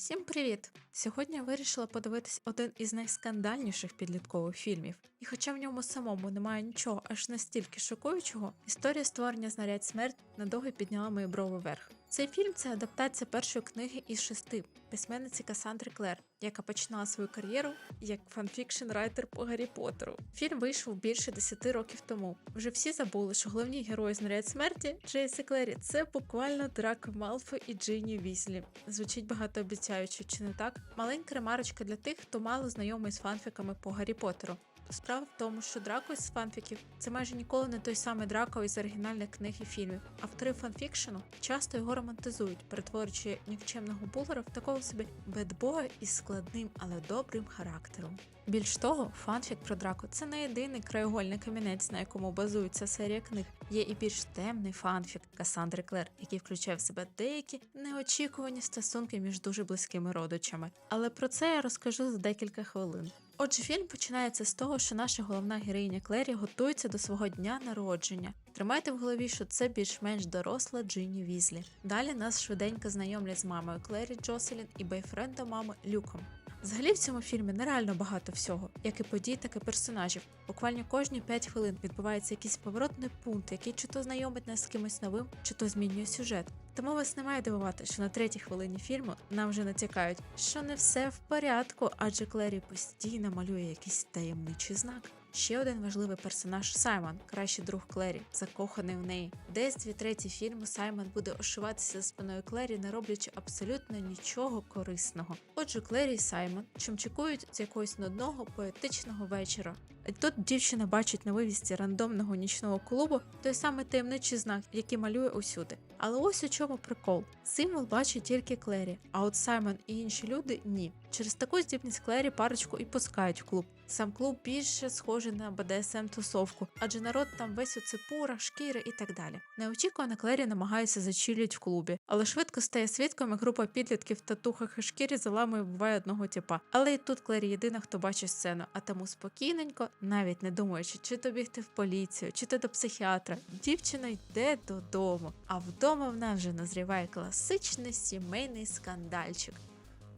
Всім привіт! Сьогодні я вирішила подивитись один із найскандальніших підліткових фільмів. І хоча в ньому самому немає нічого аж настільки шокуючого, історія створення знарядь смерть надовго підняла мої брови вверх. Цей фільм це адаптація першої книги із шести письменниці Касандри Клер, яка починала свою кар'єру як фанфікшн райтер по Гаррі Поттеру. Фільм вийшов більше 10 років тому. Вже всі забули, що головні герої знарядь смерті Джейс і Клері це буквально Драко Малфо і Джині Візлі. Звучить багатообіцяюче, чи не так? Маленька ремарочка для тих, хто мало знайомий з фанфіками по Гаррі Поттеру. Справа в тому, що Драко із фанфіків це майже ніколи не той самий Драко із оригінальних книг і фільмів. Автори фанфікшену часто його романтизують, перетворюючи нікчемного булера в такого собі бедбоя із складним, але добрим характером. Більш того, фанфік про Драко це не єдиний краєгольний камінець, на якому базується серія книг. Є і більш темний фанфік Касандри Клер, який включає в себе деякі неочікувані стосунки між дуже близькими родичами. Але про це я розкажу за декілька хвилин. Отже, фільм починається з того, що наша головна героїня Клері готується до свого дня народження. Тримайте в голові, що це більш-менш доросла Джині Візлі. Далі нас швиденько знайомлять з мамою Клері Джоселін і бойфрендом мами Люком. Взагалі в цьому фільмі нереально багато всього, як і подій, так і персонажів. Буквально кожні 5 хвилин відбувається якийсь поворотний пункт, який чи то знайомить нас з кимось новим, чи то змінює сюжет. Тому вас не має дивувати, що на третій хвилині фільму нам вже натякають, що не все в порядку, адже Клері постійно малює якийсь таємничий знак. Ще один важливий персонаж Саймон, кращий друг Клері, закоханий в неї. Десь дві треті фільму Саймон буде ошиватися за спиною Клері, не роблячи абсолютно нічого корисного. Отже, Клері і Саймон чимчикують з якогось нудного поетичного вечора. Тут дівчина бачить на вивісті рандомного нічного клубу той самий таємничий знак, який малює усюди. Але ось у чому прикол: символ бачить тільки Клері, а от Саймон і інші люди ні. Через таку здібність Клері парочку і пускають в клуб. Сам клуб більше схожий на БДСМ тусовку, адже народ там весь у ципурах, шкіри і так далі. Неочікувано Клері намагається зачілють в клубі, але швидко стає свідком, як група підлітків в татухах і шкірі заламує буває одного типа. Але і тут Клері єдина, хто бачить сцену, а тому спокійненько, навіть не думаючи, чи то бігти в поліцію, чи то до психіатра, дівчина йде додому. А вдома в нас вже назріває класичний сімейний скандальчик.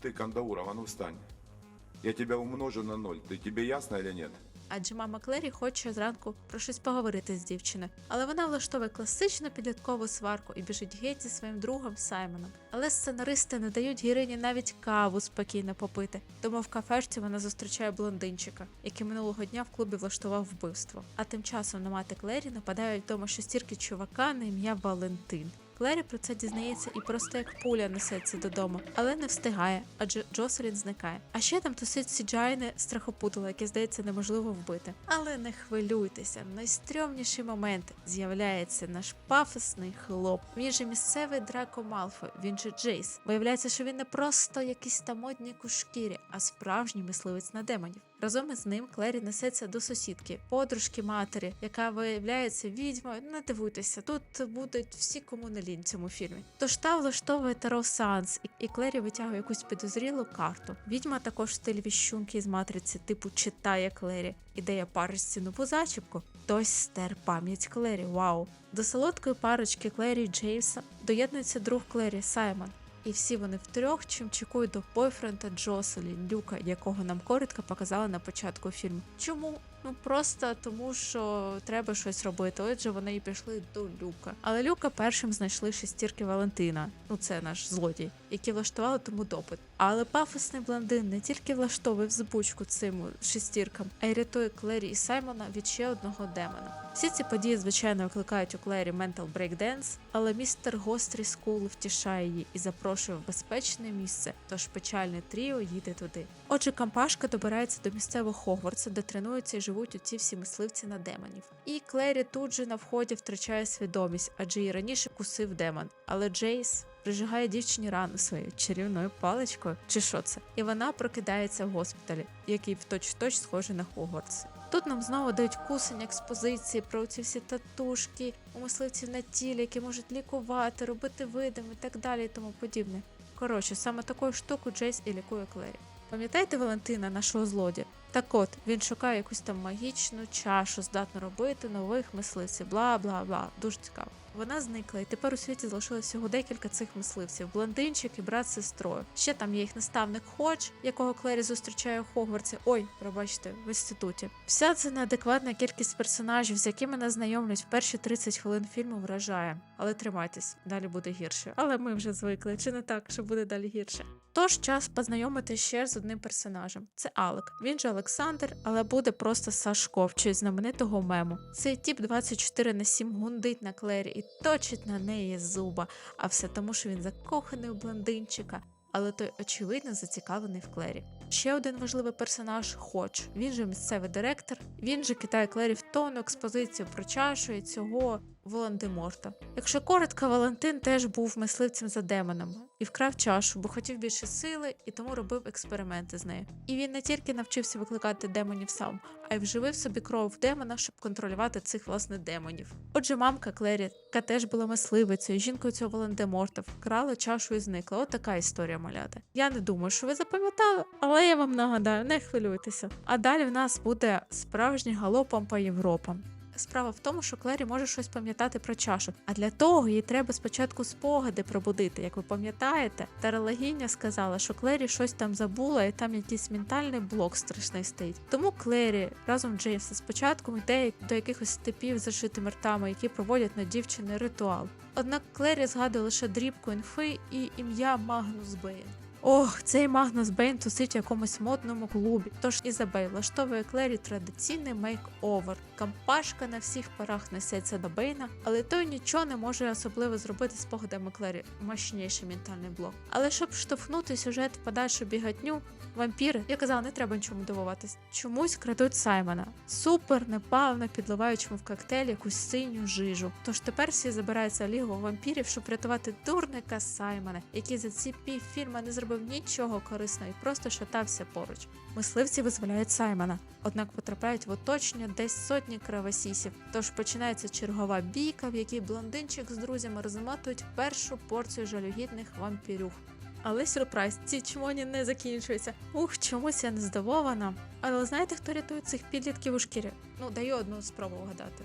Ты, Кандауров, а ну встань. Я тебя умножу на ноль. Ты тебе ясно или нет? Адже мама Клері хоче зранку про щось поговорити з дівчиною, але вона влаштовує класичну підліткову сварку і біжить геть зі своїм другом Саймоном. Але сценаристи не дають героїні навіть каву спокійно попити. Тому в кафешці вона зустрічає блондинчика, який минулого дня в клубі влаштував вбивство. А тим часом на мати Клері нападають вдома шестірки чувака на ім'я Валентин. Клері про це дізнається і просто як пуля несеться додому, але не встигає, адже Джоселін зникає. А ще там тусить сіджайне страхопутало, яке здається неможливо вбити. Але не хвилюйтеся, найстрьомніший момент з'являється наш пафосний хлоп. Він же місцевий Драко Малфой, він же Джейс. Виявляється, що він не просто якийсь там моднік у шкірі, а справжній мисливець на демонів. Разом із ним Клері несеться до сусідки, подружки матері, яка виявляється відьмою. Не дивуйтеся, тут будуть всі кому не лінь в цьому фільмі. Тож та влаштовує таро сеанс, і- Клері витягує якусь підозрілу карту. Відьма також в стилі віщунки з матриці, типу читає Клері, і дає парочці нову зачіпку. Хтось стер пам'ять Клері. Вау! До солодкої парочки Клері Джеймса доєднується друг Клері Саймон. І всі вони втрьох чимчикують до бойфренда Джоселін Люка, якого нам коротко показали на початку фільму. Чому? Ну просто тому, що треба щось робити. Отже, вони і пішли до Люка. Але Люка першим знайшли шестірки Валентина. Ну це наш злодій, які влаштували тому допит. Але пафосний блондин не тільки влаштовує збучку цим шестіркам, а й рятує Клері і Саймона від ще одного демона. Всі ці події, звичайно, викликають у Клері ментал брейкденс, але містер Гострі Скул втішає її і запрошує в безпечне місце, тож печальне тріо їде туди. Отже, кампашка добирається до місцевого Хогвартса, де тренуються і живуть оці всі мисливці на демонів. І Клері тут же на вході втрачає свідомість, адже її раніше кусив демон. Але Джейс прижигає дівчині рану своєю чарівною паличкою, чи що це? І вона прокидається в госпіталі, який в точ-точ схожий на Хогвартс. Тут нам знову дають кусень експозиції про ці всі татушки, у мисливців на тілі, які можуть лікувати, робити видим і так далі і тому подібне. Коротше, саме такою штукою Джейс і лікує Клері. Пам'ятаєте Валентина, нашого злодія? Так от, він шукає якусь там магічну чашу, здатну робити нових мисливців, бла бла бла. Дуже цікаво. Вона зникла, і тепер у світі залишилось всього декілька цих мисливців: блондинчик і брат з сестрою. Ще там є їх наставник Ходж, якого Клері зустрічає у Хогвартсі. Ой, пробачте, в інституті. Вся ця неадекватна кількість персонажів, з якими нас знайомлять в перші 30 хвилин фільму, вражає. Але тримайтесь, далі буде гірше. Але ми вже звикли, чи не так, що буде далі гірше. Тож час познайомити ще з одним персонажем. Це Алек. Він же Олександр, але буде просто Сашко, в честь знаменитого мему. Цей тіп 24 на 7 гундить на Клері точить на неї зуба. А все тому, що він закоханий у блондинчика, але той очевидно зацікавлений в Клері. Ще один важливий персонаж Хоч. Він же місцевий директор. Він же кидає Клері в тонну експозицію про чашу і цього Волан-де-Морта. Якщо коротко, Валентин теж був мисливцем за демонами і вкрав чашу, бо хотів більше сили і тому робив експерименти з нею. І він не тільки навчився викликати демонів сам, а й вживив собі кров в демона, щоб контролювати цих власне демонів. Отже, мамка Клері, яка теж була мисливицею, жінкою цього Волан-де-Морта, вкрала чашу і зникла. От така історія малята. Я не думаю, що ви запам'ятали, але я вам нагадаю, не хвилюйтеся. А далі в нас буде справжній галопом по Європам. Справа в тому, що Клері може щось пам'ятати про чашу, а для того їй треба спочатку спогади пробудити. Як ви пам'ятаєте, Таралогіня сказала, що Клері щось там забула, і там якийсь ментальний блок страшний стоїть. Тому Клері разом з Джеймсом спочатку йде до якихось степів з зашитими ртами, які проводять на дівчини ритуал. Однак Клері згадує лише дрібку інфи і ім'я Магнус Бейн. Ох, цей Магнус Бейн тусить в якомусь модному клубі. Тож Ізабель влаштовує Клері традиційний мейк-овер. Кампашка на всіх парах несеться до Бейна, але той нічого не може особливо зробити з спогадами Клері. Мощніший ментальний блок. Але щоб штовхнути сюжет в подальшу бігатню, вампіри, я казала, не треба нічому дивуватись. Чомусь крадуть Саймона. Супер непавно підливаючи в коктейль якусь синю жижу. Тож тепер всі забираються в лігу вампірів, щоб рятувати дурника Саймона, який за ці півфільма не зробив нічого корисного і просто шатався поруч. Мисливці визволяють Саймона, однак потрапляють в оточення десь сотні кровосісів. Тож починається чергова бійка, в якій блондинчик з друзями розмотують першу порцію жалюгідних вампірюх. Але сюрприз, ці чмоні не закінчуються. Ух, чомусь я не здивована. Але знаєте, хто рятує цих підлітків у шкірі? Ну, даю одну спробу вгадати.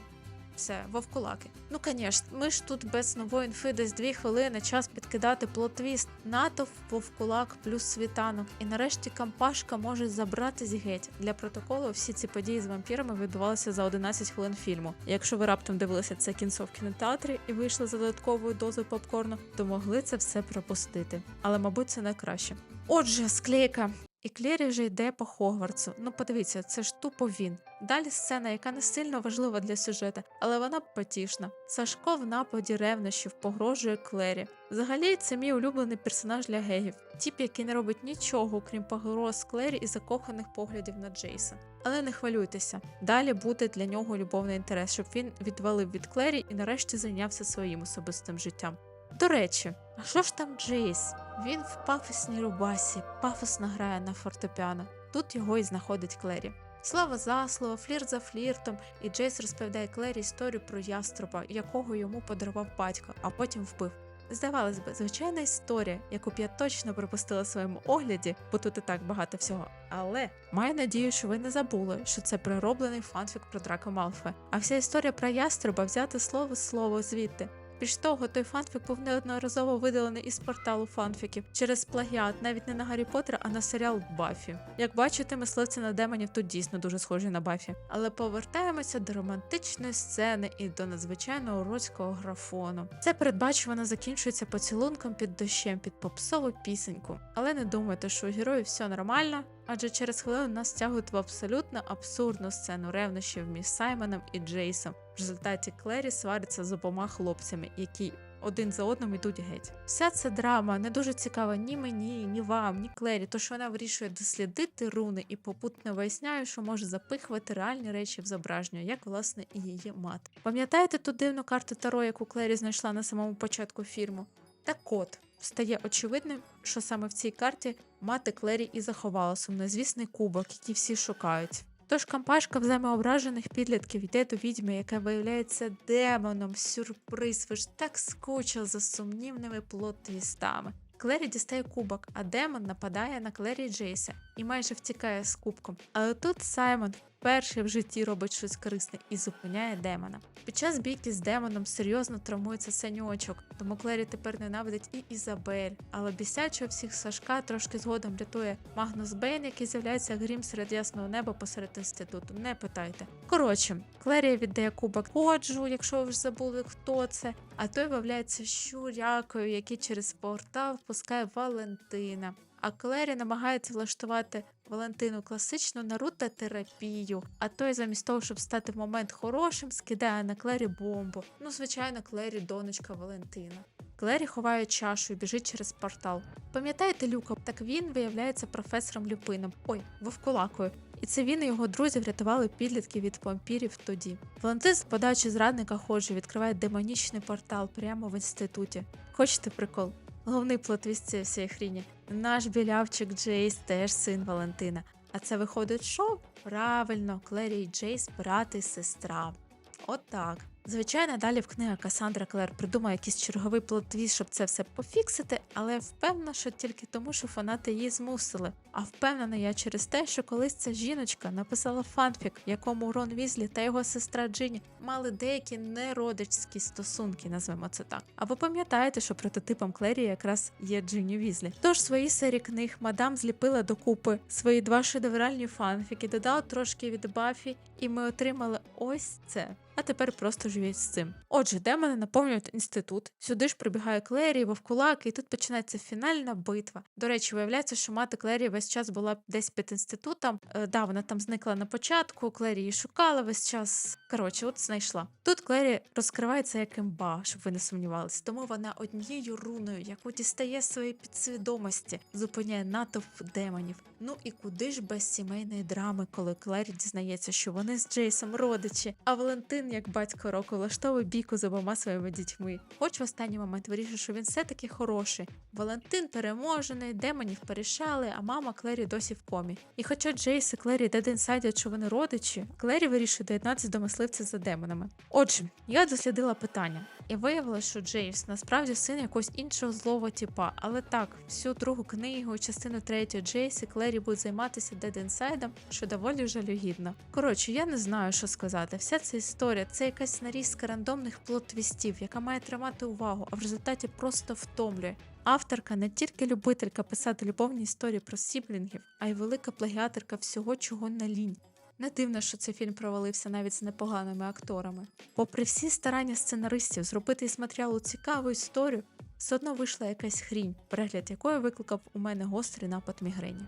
Все, вовкулаки. Ну, звісно, ми ж тут без нової інфи десь дві хвилини, час підкидати плот-твіст. Натовп, вовкулак плюс світанок. І нарешті кампашка може забратись геть. Для протоколу всі ці події з вампірами відбувалися за 11 хвилин фільму. Якщо ви раптом дивилися це кінцо в кінотеатрі і вийшли за додатковою дозою попкорну, то могли це все пропустити. Але, мабуть, це найкраще. Отже, склейка. І Клері вже йде по Хогвартсу. Ну подивіться, це ж тупо він. Далі сцена, яка не сильно важлива для сюжету, але вона потішна. Сашко в нападі ревнощів погрожує Клері. Взагалі, це мій улюблений персонаж для гегів. Тіп, який не робить нічого, крім погроз Клері і закоханих поглядів на Джейса. Але не хвилюйтеся, далі буде для нього любовний інтерес, щоб він відвалив від Клері і нарешті зайнявся своїм особистим життям. До речі, а що ж там Джейс? Він в пафосній рубасі, пафосно грає на фортепіано. Тут його і знаходить Клері. Слава за слово, флірт за фліртом, і Джейс розповідає Клері історію про яструба, якого йому подарував батько, а потім вбив. Здавалось би, звичайна історія, яку б я точно пропустила в своєму огляді, бо тут і так багато всього. Але маю надію, що ви не забули, що це прироблений фанфік про Драко Малфоя. А вся історія про яструба взяти слово слово звідти. Більш того, той фанфік був неодноразово видалений із порталу фанфіків через плагіат, навіть не на Гаррі Поттера, а на серіал Баффі. Як бачите, мисливці на демонів тут дійсно дуже схожі на Баффі. Але повертаємося до романтичної сцени і до надзвичайно уродського графону. Це передбачувано закінчується поцілунком під дощем під попсову пісеньку. Але не думайте, що у героїв все нормально. Адже через хвилину нас тягують в абсолютно абсурдну сцену ревнощів між Саймоном і Джейсом. В результаті Клері свариться з обома хлопцями, які один за одним йдуть геть. Вся ця драма не дуже цікава ні мені, ні вам, ні Клері, тож вона вирішує дослідити руни і попутно виясняє, що може запихувати реальні речі в зображення, як власне і її мати. Пам'ятаєте ту дивну карту Таро, яку Клері знайшла на самому початку фільму? Так от. Стає очевидним, що саме в цій карті мати Клері і заховала сумнозвісний кубок, який всі шукають. Тож кампашка взаємоображених підлітків йде до відьми, яка виявляється демоном. Сюрприз, ви ж так скучили за сумнівними плот-твістами. Клері дістає кубок, а демон нападає на Клері Джейса і майже втікає з кубком. Але тут Саймон вперше в житті робить щось корисне і зупиняє демона. Під час бійки з демоном серйозно травмується саньочок, тому Клері тепер ненавидить і Ізабель. Але бісячого всіх Сашка трошки згодом рятує Магнус Бейн, який з'являється грім серед ясного неба посеред інституту. Не питайте. Коротше, Клері віддає кубок Ходжу, якщо ви ж забули, хто це. А той виявляється щурякою, який через портал впускає Валентина. А Клері намагається влаштувати Валентину класичну Наруто терапію. А той, замість того, щоб стати в момент хорошим, скидає на Клері бомбу. Ну, звичайно, Клері донечка Валентина. Клері ховає чашу і біжить через портал. Пам'ятаєте Люка? Так він виявляється професором Люпином. Ой, вовкулакою. І це він і його друзі врятували підлітків від вампірів тоді. Валентин з подачі зрадника Ходжі відкриває демонічний портал прямо в інституті. Хочете прикол? Головний плотвіст цієї всієї хріні. Наш білявчик Джейс теж син Валентина. А це виходить, що? Правильно, Клері і Джейс брат і сестра. Отак. Звичайно, далі в книга Касандра Клер придумає якийсь черговий плотвіст, щоб це все пофіксити, але впевнена, що тільки тому, що фанати її змусили. А впевнена я через те, що колись ця жіночка написала фанфік, якому Рон Візлі та його сестра Джині мали деякі неродичські стосунки, назвемо це так. А ви пам'ятаєте, що прототипом Клері якраз є Джині Візлі. Тож в своїй серії книг мадам зліпила докупи свої два шедевральні фанфіки, додала трошки від Бафі, і ми отримали ось це. А тепер просто живіть з цим. Отже, демони наповнюють інститут. Сюди ж прибігає Клері, вовкулак, і тут починається фінальна битва. До речі, виявляється, що мати Клері весь час була десь під інститутом. Е, да, вона там зникла на початку. Клері її шукала весь час. Коротше, от знайшла. Тут Клері розкривається як імба, щоб ви не сумнівалися. Тому вона однією руною, яку дістає своєї підсвідомості, зупиняє натовп демонів. Ну і куди ж без сімейної драми, коли Клері дізнається, що вони з Джейсом родичі, а Валентин, як батько року, влаштовує бійку з обома своїми дітьми. Хоч в останній момент вирішив, що він все-таки хороший. Валентин переможений, демонів порішали, а мама Клері досі в комі. І хоча Джейс і Клері деден садять, що вони родичі, Клері вирішує доєднатися до мисливця за демонами. Отже, я дослідила питання. І виявилось, що Джеймс насправді син якогось іншого злого типа. Але так, всю другу книгу, частину третю Джейс і Клері будуть займатися Inside, що доволі жалюгідно. Коротше, я не знаю, що сказати. Вся ця історія це якась нарізка рандомних плот-твістів, яка має тримати увагу, а в результаті просто втомлює. Авторка не тільки любителька писати любовні історії про сіблінгів, а й велика плагіаторка всього, чого не лінь. Не дивно, що цей фільм провалився навіть з непоганими акторами. Попри всі старання сценаристів зробити із матеріалу цікаву історію, все одно вийшла якась хрінь, перегляд якої викликав у мене гострий напад мігрені.